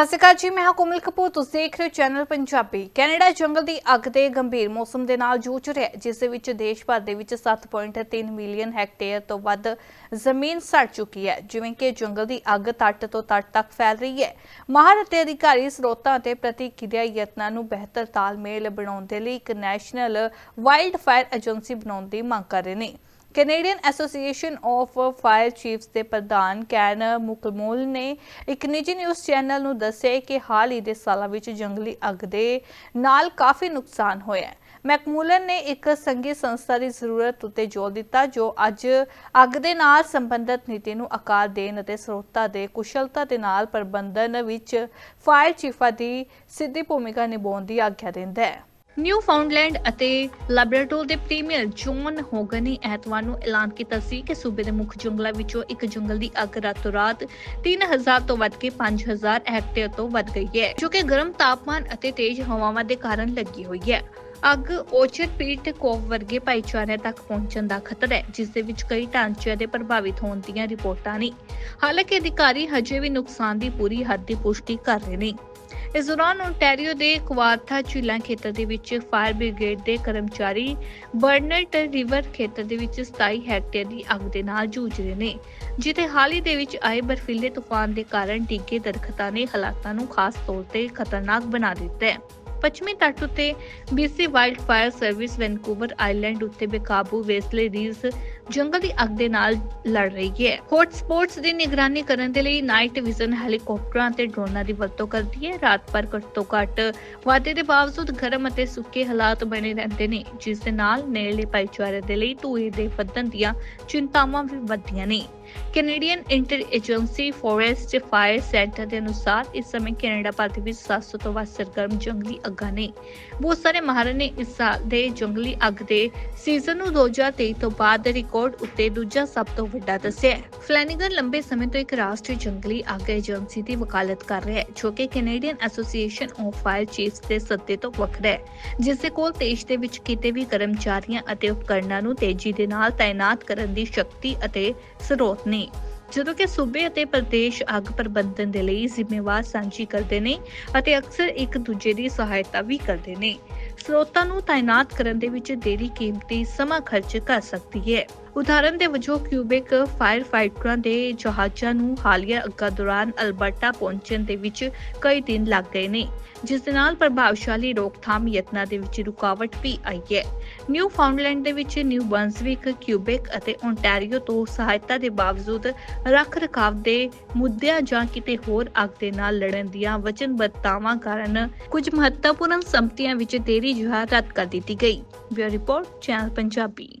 ਸਤਿ ਸ਼੍ਰੀ ਅਕਾਲ ਜੀ, ਮੈਂ ਹਾਂ ਕੋਮਲ ਕਪੂਰ, ਤੁਸੀਂ ਦੇਖ ਰਹੇ ਹੋ ਚੈਨਲ ਪੰਜਾਬੀ। ਕੈਨੇਡਾ ਜੰਗਲ ਦੀ ਅੱਗ ਦੇ ਗੰਭੀਰ ਮੌਸਮ ਦੇ ਨਾਲ ਜੂਝ ਰਿਹਾ ਹੈ, ਜਿਸ ਦੇ ਵਿੱਚ ਦੇਸ਼ ਭਰ ਦੇ ਵਿੱਚ 7.3 ਮਿਲੀਅਨ ਹੈਕਟੇਅਰ ਤੋਂ ਵੱਧ ਜ਼ਮੀਨ ਸੜ ਚੁੱਕੀ ਹੈ, ਜਿਵੇਂ ਕਿ ਜੰਗਲ ਦੀ ਅੱਗ ਤੱਟ ਤੋਂ ਤੱਟ ਤੱਕ ਫੈਲ ਰਹੀ ਹੈ। ਮਾਹਰ ਅਤੇ ਅਧਿਕਾਰੀ ਸਰੋਤਾਂ ਅਤੇ ਪ੍ਰਤੀਕਿਰਿਆ ਯਤਨਾਂ ਨੂੰ ਬਿਹਤਰ ਤਾਲਮੇਲ ਬਣਾਉਣ ਦੇ ਲਈ ਇੱਕ ਨੈਸ਼ਨਲ ਵਾਈਲਡ ਫਾਇਰ ਏਜੰਸੀ ਬਣਾਉਣ ਦੀ ਮੰਗ ਕਰ ਰਹੇ ਨੇ। Canadian Association of Fire Chiefs ਦੇ ਪ੍ਰਧਾਨ ਕੈਨ ਮੁਕਲਮੋਲ ਨੇ ਇੱਕ ਨਿੱਜੀ ਨਿਊਜ਼ ਚੈਨਲ ਨੂੰ ਦੱਸਿਆ ਕਿ ਹਾਲ ਹੀ ਦੇ ਸਾਲਾਂ ਵਿੱਚ ਜੰਗਲੀ ਅੱਗ ਦੇ ਨਾਲ ਕਾਫੀ ਨੁਕਸਾਨ ਹੋਇਆ ਹੈ। ਮੈਕਮੂਲਨ ਨੇ ਇੱਕ ਸੰਘੀ ਸੰਸਥਾ ਦੀ ਜ਼ਰੂਰਤ ਉੱਤੇ ਜ਼ੋਰ ਦਿੱਤਾ, ਜੋ ਅੱਜ ਅੱਗ ਦੇ ਨਾਲ ਸੰਬੰਧਿਤ ਨੀਤੀ ਨੂੰ ਆਕਾਰ ਦੇਣ ਅਤੇ ਸਰੋਤਾਂ ਦੇ ਕੁਸ਼ਲਤਾ ਦੇ ਨਾਲ ਪ੍ਰਬੰਧਨ ਵਿੱਚ ਫਾਇਰ ਚੀਫਾਂ ਦੀ ਸਿੱਧੀ ਭੂਮਿਕਾ ਨਿਭਾਉਣ ਦੀ ਆਗਿਆ ਦਿੰਦਾ ਹੈ। ਨਿਊਫਾਊਂਡਲੈਂਡ ਅਤੇ ਲੈਬਰਾਡੋਰ ਦੇ ਪ੍ਰੀਮੀਅਰ ਜੌਨ ਹੋਗਨ ਨੇ ਐਤਵਾਰ ਨੂੰ ਐਲਾਨ ਕੀਤਾ ਸੀ ਕਿ ਸੂਬੇ ਦੇ ਮੁੱਖ ਜੰਗਲਾਂ ਵਿੱਚੋਂ ਇੱਕ ਜੰਗਲ ਦੀ ਅੱਗ ਰਾਤੋਂ ਰਾਤ 3000 ਤੋਂ ਵੱਧ ਕੇ 5000 ਹੈਕਟੇਅਰ ਤੋਂ ਵੱਧ ਗਈ ਹੈ, ਜੋ ਕਿ ਗਰਮ ਤਾਪਮਾਨ ਅਤੇ ਤੇਜ਼ ਹਵਾਵਾਂ ਦੇ ਕਾਰਨ ਲੱਗੀ ਹੋਈ ਹੈ। ਅੱਗ ਓਚਰ ਪੀਟ ਕੋਵ ਵਰਗੇ ਭਾਈਚਾਰਿਆਂ ਤੱਕ ਪਹੁੰਚਣ ਦਾ ਖਤਰਾ ਹੈ, ਜਿਸ ਦੇ ਵਿੱਚ ਕਈ ਢਾਂਚਿਆਂ ਦੇ ਪ੍ਰਭਾਵਿਤ ਹੋਣ ਦੀਆਂ ਰਿਪੋਰਟਾਂ ਨੇ। ਹਾਲਾਂਕਿ ਅਧਿਕਾਰੀ ਹਜੇ ਵੀ ਨੁਕਸਾਨ ਦੀ ਪੂਰੀ ਹੱਦ ਦੀ ਪੁਸ਼ਟੀ ਕਰ ਰਹੇ ਨੇ। ਇਸ ਦੌਰਾਨ ਓਨਟਾਰੀਓ ਦੇ ਕੁਵਾਰਥਾ ਝੀਲਾਂ ਖੇਤਰ ਦੇ ਵਿੱਚ ਫਾਇਰ ਬ੍ਰਿਗੇਡ ਦੇ ਕਰਮਚਾਰੀ ਬਰਨਟ ਰਿਵਰ ਖੇਤਰ ਦੇ ਵਿੱਚ 27 ਹੈਕਟੇਅਰ ਦੀ ਅੱਗ ਦੇ ਨਾਲ ਜੂਝ ਰਹੇ ਨੇ, ਜਿੱਥੇ ਹਾਲ ਹੀ ਦੇ ਵਿੱਚ ਆਏ ਬਰਫੀਲੇ ਤੂਫਾਨ ਦੇ ਕਾਰਨ ਡਿੱਗੇ ਦਰਖਤਾਂ ਨੇ ਹਾਲਾਤਾਂ ਨੂੰ ਖਾਸ ਤੌਰ ਤੇ ਖਤਰਨਾਕ ਬਣਾ ਦਿੱਤਾ ਹੈ। ਪੱਛਮੀ ਤੱਟ ਉੱਤੇ BC wildfire service Vancouver Island ਉੱਤੇ ਬੇਕਾਬੂ ਵੇਸਲੇ ਰੀਜ਼ ਜੰਗਲ ਦੀ ਅੱਗ ਦੇ ਨਾਲ ਲੜ ਰਹੀ ਹੈ। ਹੌਟ ਸਪੌਟਸ ਦੀ ਨਿਗਰਾਨੀ ਕਰਨ ਦੇ ਲਈ ਨਾਈਟ ਵਿਜ਼ਨ ਹੈਲੀਕਾਪਟਰਾਂ ਤੇ ਡਰੋਨਾਂ ਦੀ ਵਰਤੋਂ ਕਰਦੀ ਹੈ। ਰਾਤ ਭਰ ਘੱਟ ਤੋਂ ਘੱਟ ਵਾਧੇ ਦੇ ਬਾਵਜੂਦ ਗਰਮ ਅਤੇ ਸੁੱਕੇ ਹਾਲਾਤ ਬਣੇ ਰਹਿੰਦੇ ਨੇ, ਜਿਸ ਦੇ ਨਾਲ ਨੇੜਲੇ ਭਾਈਚਾਰੇ ਦੇ ਲਈ ਧੂਏ ਦੇ ਵਧਣ ਦੀਆਂ ਚਿੰਤਾਵਾਂ ਵੀ ਵੱਧਦੀਆਂ ਨੇ। Canadian interagency forest fire centre ਦੇ ਅਨੁਸਾਰ ਇਸ ਸਮੇਂ ਕੈਨੇਡਾ ਭਰ ਵਿੱਚ 700 ਤੋਂ ਵੱਧ ਸਰਗਰਮ ਜੰਗਲੀ ਅੱਗਾਂ ਨੇ। ਬਹੁਤ ਸਾਰੇ ਮਾਹਰਾਂ ਨੇ ਇਸ ਸਾਲ ਦੇ ਜੰਗਲੀ ਅੱਗ ਦੇ ਸੀਜ਼ਨ ਨੂੰ 2023 ਤੋਂ ਬਾਅਦ ਰਿਕਾਰਡ ਉੱਤੇ ਦੂਜਾ ਸਭ ਤੋਂ ਵੱਡਾ ਦੱਸਿਆ ਹੈ। ਫਲੈਨਿਗਨ ਲੰਬੇ ਸਮੇਂ ਤੋਂ ਇੱਕ ਰਾਸ਼ਟਰੀ ਜੰਗਲੀ ਅੱਗ ਏਜੰਸੀ ਦੀ ਵਕਾਲਤ ਕਰ ਰਿਹਾ ਹੈ, ਜੋ ਕਿ Canadian association of fire chiefs ਦੇ ਸੱਦੇ ਤੋਂ ਵੱਖਰਾ ਹੈ, ਜਿਸ ਦੇ ਕੋਲ ਦੇਸ਼ ਦੇ ਵਿੱਚ ਕਿਤੇ ਵੀ ਕਰਮਚਾਰੀਆਂ ਅਤੇ ਉਪਕਰਨਾਂ ਨੂੰ ਤੇਜ਼ੀ ਦੇ ਨਾਲ ਤਾਇਨਾਤ ਕਰਨ ਦੀ ਸ਼ਕਤੀ ਅਤੇ ਸਰੋਤ ਨੇ। ਜਦੋਂ ਕਿ ਸੂਬੇ ਅਤੇ ਪ੍ਰਦੇਸ਼ ਅੱਗ ਪ੍ਰਬੰਧਨ ਦੇ ਲਈ ਜ਼ਿੰਮੇਵਾਰ ਸਾਂਝੀ ਕਰਦੇ ਨੇ ਅਤੇ ਅਕਸਰ ਇੱਕ ਦੂਜੇ ਦੀ ਸਹਾਇਤਾ ਵੀ ਕਰਦੇ ਨੇ। ਸਰੋਤਾਂ ਨੂੰ ਤਾਇਨਾਤ ਕਰਨ ਦੇ ਵਿੱਚ ਦੇਰੀ ਕੀਮਤੀ ਸਮਾਂ ਖਰਚ ਕਰ ਸਕਦੀ ਹੈ। ਉਦਾਹਰਨ ਦੇ ਵਜੋਂ ਕਿਊਬਿਕ ਫਾਇਰ ਫਾਈਟਰਾਂ ਦੇ ਜਹਾਜ਼ਾਂ ਨੂੰ ਹਾਲੀਆ ਅੱਗਾਂ ਦੌਰਾਨ ਅਲਬਰਟਾ ਪਹੁੰਚਣ ਦੇ ਵਿੱਚ ਕਈ ਦਿਨ ਲੱਗ ਗਏ ਨੇ, ਜਿਸ ਦੇ ਨਾਲ ਪ੍ਰਭਾਵਸ਼ਾਲੀ ਰੋਕਥਾਮ ਯਤਨਾਂ ਦੇ ਵਿੱਚ ਰੁਕਾਵਟ ਵੀ ਆਈ ਹੈ। ਨਿਊ ਫਾਊਂਡਲੈਂਡ ਦੇ ਵਿੱਚ ਨਿਊ ਬਰਨਸਵਿਕ ਕਿਊਬਿਕ ਅਤੇ ਓਨਟਾਰੀਓ ਤੋਂ ਸਹਾਇਤਾ ਦੇ ਬਾਵਜੂਦ ਰੱਖ ਰਖਾਵ ਦੇ ਮੁੱਦਿਆਂ ਜਾਂ ਕਿਤੇ ਹੋਰ ਅੱਗ ਦੇ ਨਾਲ ਲੜਨ ਦੀਆਂ ਵਚਨਬੱਧਤਾਵਾਂ ਕਾਰਨ ਕੁਝ ਮਹੱਤਵਪੂਰਨ ਸੰਪਤੀਆਂ ਵਿੱਚ ਦੇਰੀ ਜੁਹਾ ਰੱਦ ਕਰ ਦਿੱਤੀ ਗਈ। Bureau report, channel Punjabi.